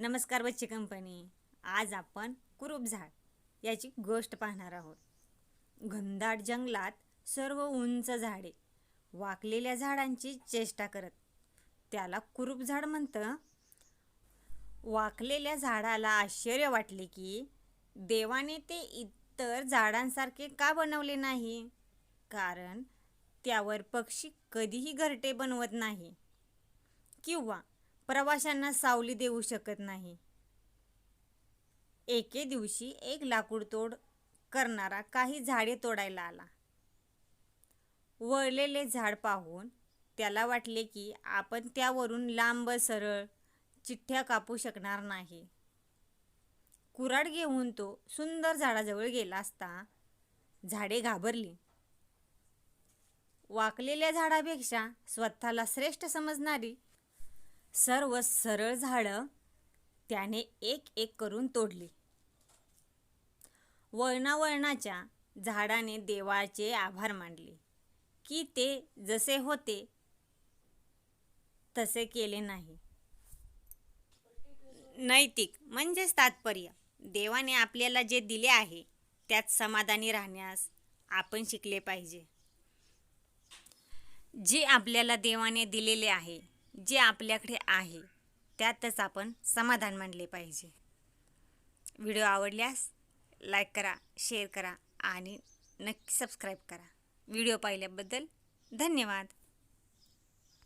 नमस्कार बच्ची कंपनी. आज आपण कुरूप झाड याची गोष्ट पाहणार आहोत. घनदाट जंगलात सर्व उंच झाडे वाकलेल्या झाडांची चेष्टा करत. त्याला कुरूप झाड म्हणतं. वाकलेल्या झाडाला आश्चर्य वाटले की देवाने ते इतर झाडांसारखे का बनवले नाही? कारण त्यावर पक्षी कधीही घरटे बनवत नाही. किंवा प्रवाशांना सावली देऊ शकत नाही. एके दिवशी एक लाकूड तोड करणारा काही झाडे तोडायला आला. वळलेले झाड पाहून त्याला वाटले की आपण त्यावरून लांब सरळ चिठ्ठ्या कापू शकणार नाही. कुऱ्हाड घेऊन तो सुंदर झाडाजवळ गेला असता झाडे घाबरली. वाकलेल्या झाडापेक्षा स्वतःला श्रेष्ठ समजणारी सर्व सरळ झाडं त्याने एक एक करून तोडली. वळणावळणाच्या झाडाने देवाचे आभार मानले की ते जसे होते तसे केले नाही. नैतिक म्हणजेच तात्पर्य देवाने आपल्याला जे दिले आहे त्यात समाधानी राहण्यास आपण शिकले पाहिजे. जे आपल्याला देवाने दिलेले आहे जे आपल्याकडे आहे त्यातच आपण समाधान मानले पाहिजे. व्हिडिओ आवडल्यास लाईक करा शेअर करा आणि नक्की सबस्क्राईब करा. व्हिडिओ पाहिल्याबद्दल धन्यवाद.